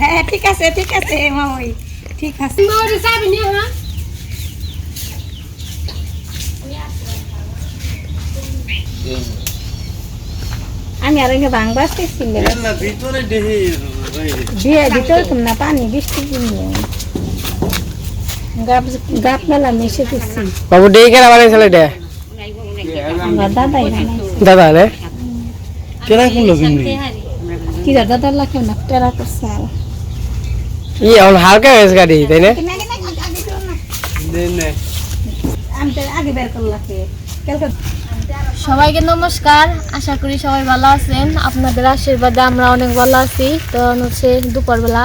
হ্যাঁ ঠিক আছে ঠিক আছে মামই ঠিক আছে মামারে যাবি না হ্যাঁ আমি আর না ভিতরে দেহি দিয়ে ভিতরে তো না পানি বৃষ্টি জন্য গাপ গাপ মেলা মিশে দিচ্ছি বাবু ডে কেনা বানাইছিল এটা? আমার দাদাই দাদা রে কেনা করল কিন্তু কি দাদা লাগে না টেরা করছে আর। ই এখন হালকা হয়েছে গাড়ি তাই না? আমি তো আগে বের করলাম কালকে সবাইকে নমস্কার। আশা করি সবাই ভালো আছেন। আপনাদের আশীর্বাদে আমরা অনেক ভালো আছি। তো হচ্ছে দুপুরবেলা।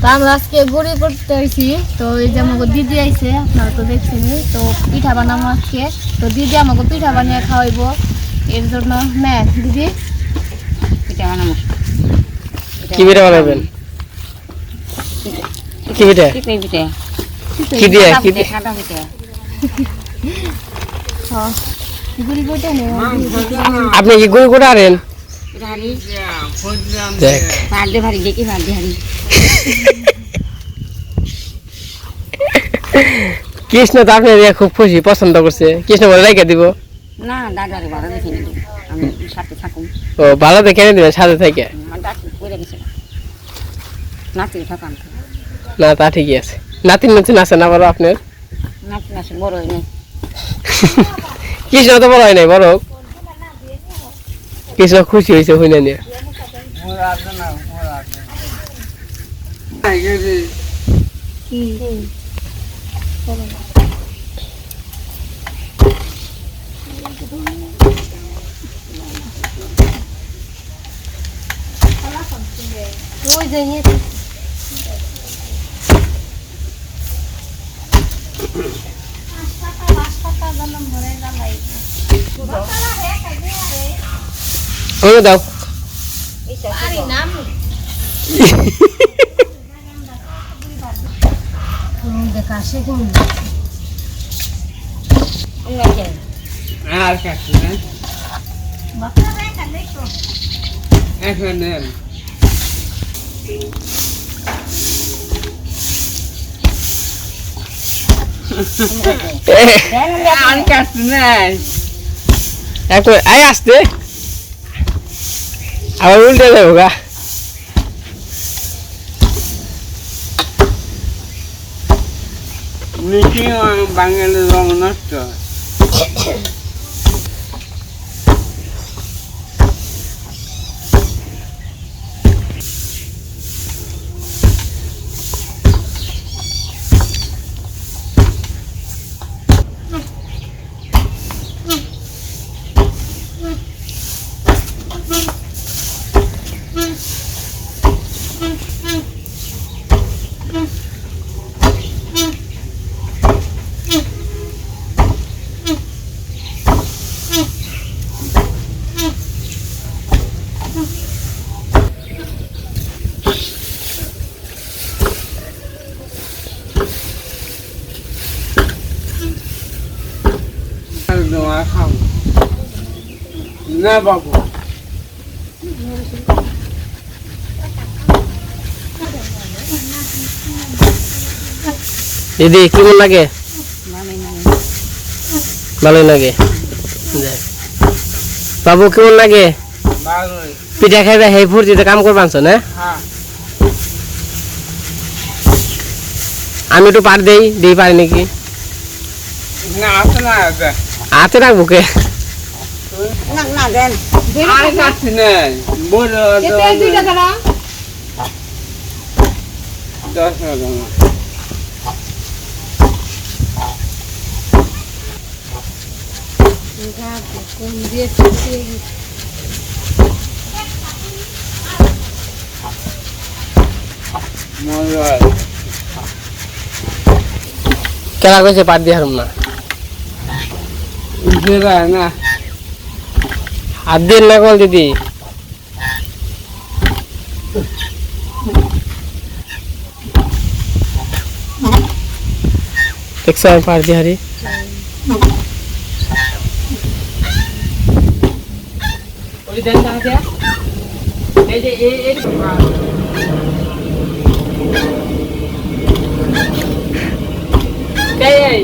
তো আমরা আজকে গুড়ি করতে হয়েছি তো এই যে আমাকে দিদি আইছে আপনারা তো দেখছেনই। তো পিঠা বানাবো আজকে। তো দিদি আমাকে পিঠা বানিয়ে খাওয়াইবো। এর জন্য নে দিদি? পিঠা বানাবো। কি পিঠা বানাবেন? কি পিঠা? কি দিয়ে কি দিয়ে সাদা পিঠে। হ্যাঁ আপনি কি গুড়ি গুড়া আনেন? দেখ। কৃষ্ণ তো আপনার খুব খুশি পছন্দ করছে। কৃষ্ণ বলে রেখে দিব। না দাদারে ভালো দেখে নিল আমি সাথে থাকুন ও ভালো দেখে এনে দিবেন সাথে থেকে। নাতি না তা ঠিকই আছে। নাতিন নতুন আছে না বড় আপনার? নাতি বড় কৃষ্ণ তো বড় হয় নাই বড় কৃষ্ণ খুশি হয়েছে হইনা নিয়ে। ওই যে ওই দাও। আর কাছে না এখন নেন। আর একটু আয় আসতে। আবার উল্টে যাব গা। বাঙালির বাঙালি রং নষ্ট খাও না বাবু দিদি, কেমন লাগে? ভালোই লাগে। বাবু, কেমন লাগে? পিঠা খাইবে সেই ফুর্তিতে কাম করবান না হ্যাঁ? আমি একটু পার দেই দেই পারি নাকি? না, আছে না হাতে রাখব কে? কেনা কইছে পার দিয়ে হারুম না। উঠে না হাত দিয়ে কল দিদি দেখছ আমি পার দিয়ে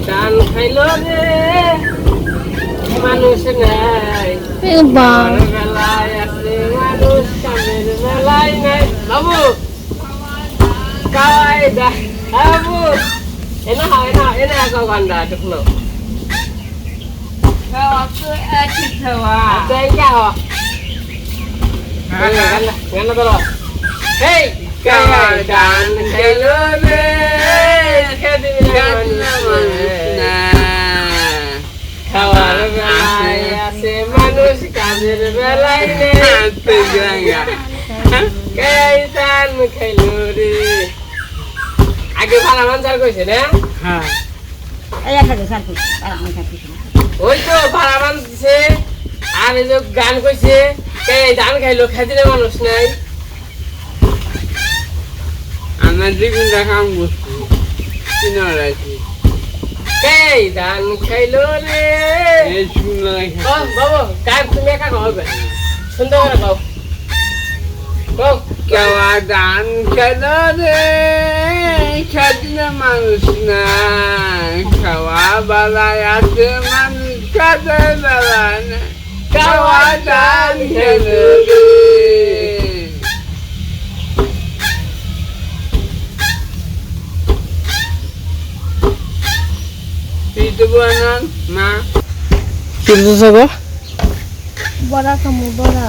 ধান খাইলো রে মানুষ নাই এ বা বেলায় আছে মানুষ কামের বেলায় নাই বাবু কাওয়াই দা বাবু এনা এনা এনা কাও গান্ডা টুকলো আচ্ছা এই কা হো গান্ডা গান্ডা করো হেই কাওয়াই দান খাইলো রে খেদি খাওয়ার বেলায় আছে মানুষ কাজের বেলায় খাইলো রে। আগে ভালো মানুষ কইছে না? এই একটা সার করছি আর আমি সার ওই তো ভাড়া বানছে আর এই যে গান কইছে কে ধান খাইলো খাইতে মানুষ নাই। আমরা কাম করছি কিনে রাখছি কে ধান খাইলো রে। এই শুনে রাখি ও বাবু গান তুমি একা হবে সুন্দর করে গাও কেওয়া দান কেন রে খেতে মানুষ না খাওয়া বেলায় আছে মানুষ খেতে বেলায় না খাওয়া দান কেন রে। মা কি বুঝছ গো বড়া খামু বড়া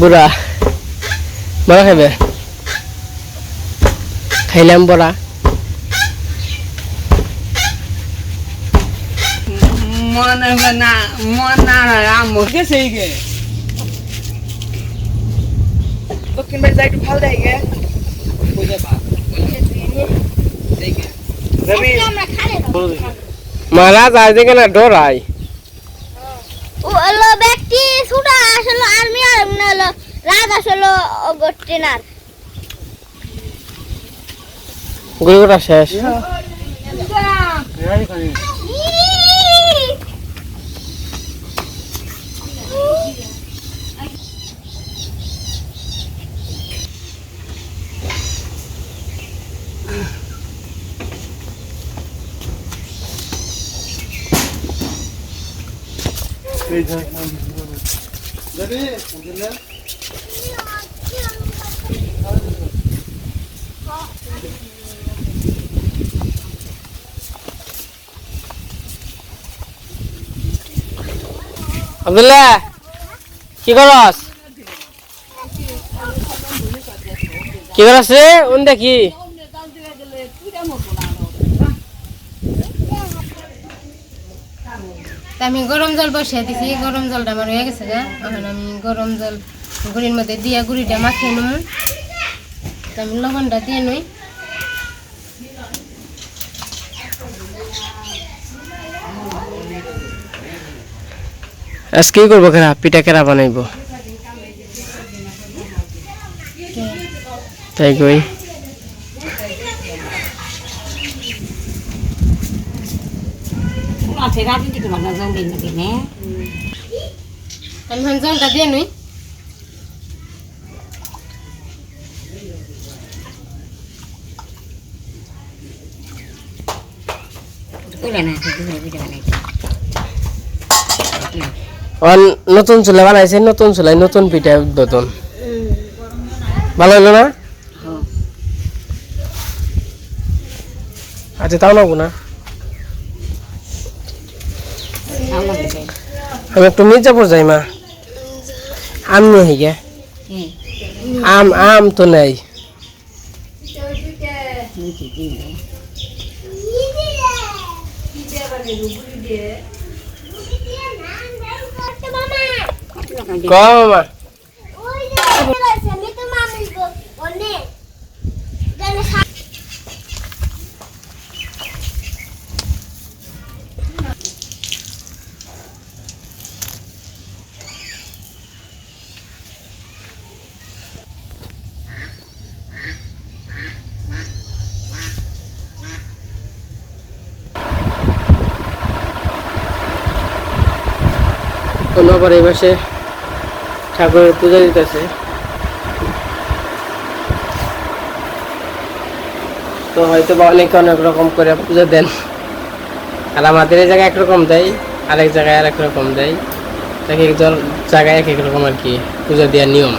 বুড়া। বড়া খাবে খাইলাম বড়া। মনে না মন না আমো গেছে গে দক্ষিণ বাড়ি যাই একটু ভালো দেয় গে। রবি মারা যায় দেখে না ডরাই ও হলো ব্যক্তি সুটা আসলো আর্মি আর হলো রাজ আসলো ট্রেনার গরিবটা শেষ। আব্দুল্লাহ কি করস কি করস রে উন দেখি তা আমি গরম জল বসিয়ে দিছি গরম জলটা আমার হয়ে গেছে গা। এখন আমি গরম জল গুড়ির মধ্যে দিয়া গুড়িটা মাখিয়ে নেব। তা আমি লবণটা দিয়ে নই। আজকে কি করব কেরা পিঠা কেরা বানাইব? তাই কই। রাজনীতি মানে জঙ্গি নাকি নে আমি দিয়ে নই অন নতুন চুলা বানাইছে নতুন চুলাই নতুন পিঠা উদ্বোধন ভালো হলো না হ্যাঁ আচ্ছা তাও নাবো না ভালো লাগছে আমি একটু মির্জাপুর যাই মা। আম নিয়ে হ্যাঁ আম আম তো নেই। দিলে কোনো আবার এই মাসে ঠাকুরের পূজা দিতেছে। তো হয়তো বা অনেকে অনেক রকম করে পূজা দেন। আর আমাদের এই জায়গায় একরকম দেয়, আরেক জায়গায় আরেক রকম দেয়। এক একজন জায়গায় এক এক রকম আর কি পূজা দেওয়ার নিয়ম।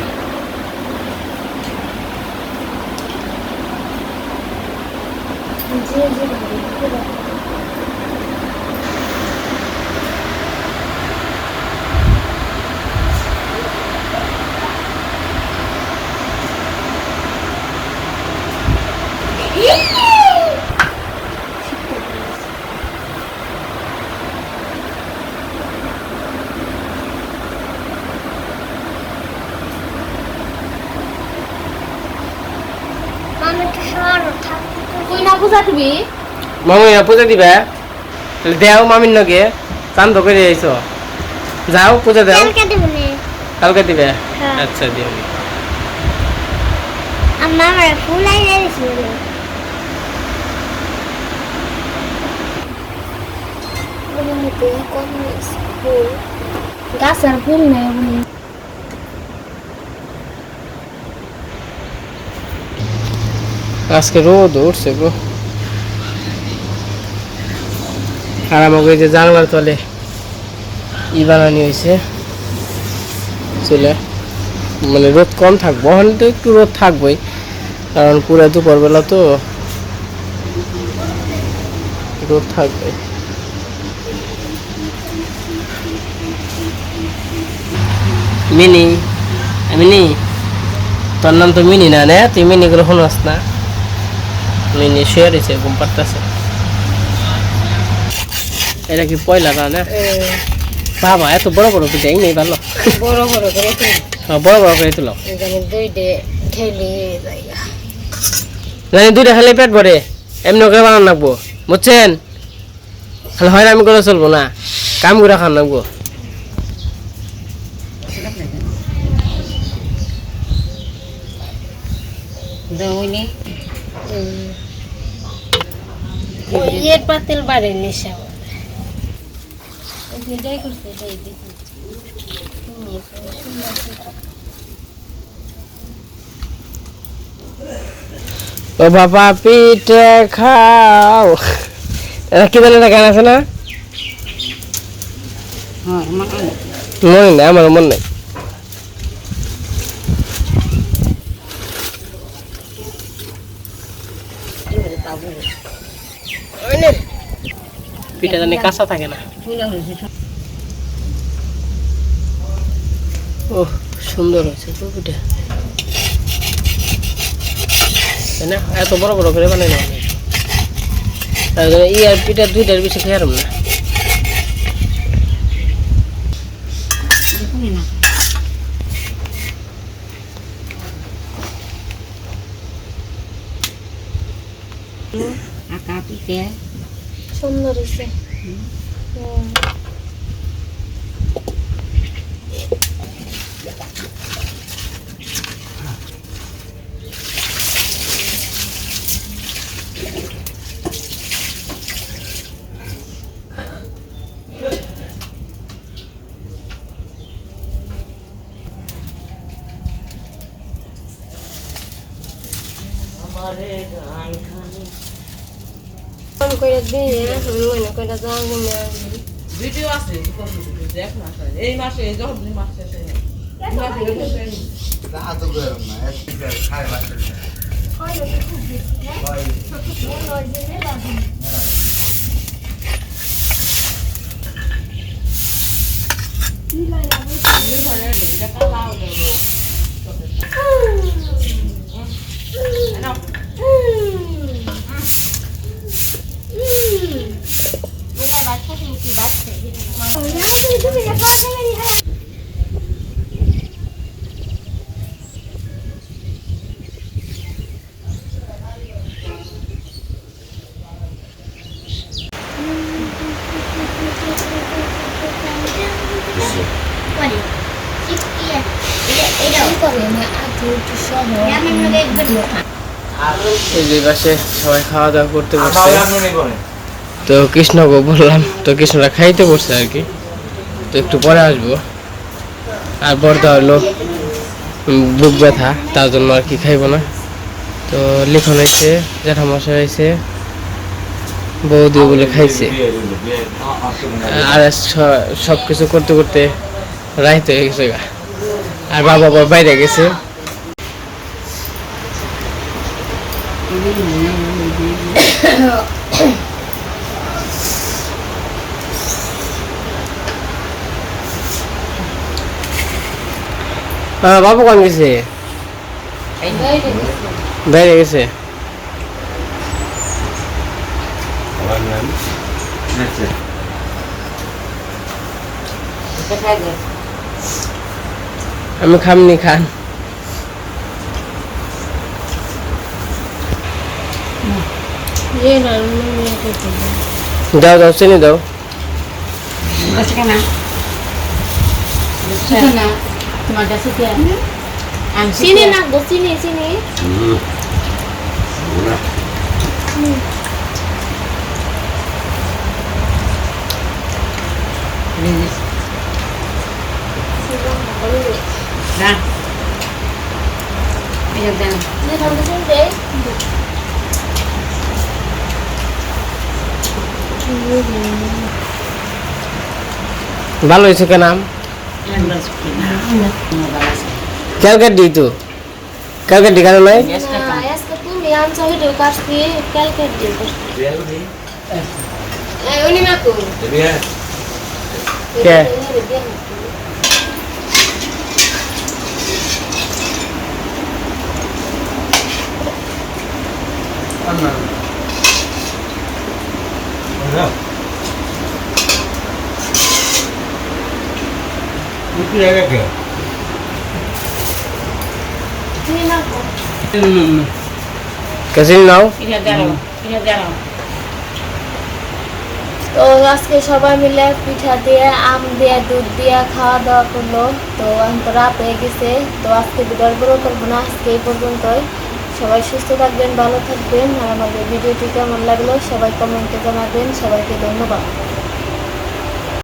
তুই না পূজা দিবি? মামি না পূজা দিবে? দেও মামির নগে চান্দ করে আইছো। যাও পূজা দাও। কালকে দিবে হ্যাঁ। আচ্ছা দিও আমার ফুল গাছের ফুল? নেই আজকে রোদ উঠছে গো। আর আমাকে যে জানলার তলে ই বানানি হয়েছে। চলে। মানে রোদ কম থাকব। ওখানে তো একটু রোদ থাকবোই। কারণ পুরো দুপুরবেলা তো রোদ থাকবে মিনি মিনি, তোর নাম তো মিনি না, নে? তুই মিনি করে শুনস না। মিনি শুয়ে রয়েছে ঘুম পাড়তেছে এটা কি পয়লা না না বাবা এত বড় বড় পিঠাই নেই ভালো। বড় বড় করে হ্যাঁ, বড় বড় করে তুলো। খেলি জানি দুইটা খালি পেট ভরে। এমনি করে বানান লাগবো। বুঝছেন? খালি হয় আমি করে চলবো না। কাম করে খান লাগবো। দৌনি ইয়ের পাতিল বাড়ে নেশা এটাই করছে এটাই ও বাবা পিঠে খাও। এটা কি জানি গান আছে না? হ্যাঁ মনে নেই আমার মনে নেই। পিঠা জানি কাঁচা থাকে না ফুলে হয়েছে ও সুন্দর হয়েছে তো পিঠা তাই না এত বড় বড় করে বানাই না তার জন্য ই আর পিঠা দুইটার বেশি খেয়ার না দেখুনি না আঁকা পিঠে সুন্দর হয়েছে করে দিয়ে আমি মনে করে না। ভিডিও আছে দেখ না এই মাসে যখন দুই মাস শেষে দুই মাসে শেষে যে পাশে সবাই খাওয়া দাওয়া করতে বসছে। তো কৃষ্ণকে বললাম তো কৃষ্ণরা খাইতে বসছে আর কি। তো একটু পরে আসব। আর বর্দা হলো বুক ব্যথা তার জন্য আর কি খাইবো না। তো লিখন হয়েছে জ্যাঠামশাই হয়েছে বৌদি বলে খাইছে। আর সব কিছু করতে করতে রাইত হয়ে গেছে। আর বাবা আবার বাইরে গেছে। বাবু কোন গেছে? বাইরে গেছে। গেছে আমি খামনি খান। দাও দাও চিনি দাও। আচ্ছা। তোমার কাছে চিনি না চিনি চিনি। না। এই যে দেন। ভালো হয়েছে কেন আম? ক্যালকাটি তো। ক্যালকাটি নয় না আজকে তুমি আনছো ভিডিও কাটছি ক্যালকুলেট দিয়ে করছি এই উনি মা কো নাও। দেন তো আজকে সবাই মিলে পিঠা দিয়ে আম দিয়ে দুধ দিয়ে খাওয়া দাওয়া করল। তো এখন তো রাত হয়ে গেছে। তো আজকে ভিডিওর করব না আজকে এই পর্যন্তই। সবাই সুস্থ থাকবেন, ভালো থাকবেন। আর আমাদের ভিডিওটি কেমন লাগল সবাই কমেন্টে জানাবেন। সবাইকে ধন্যবাদ।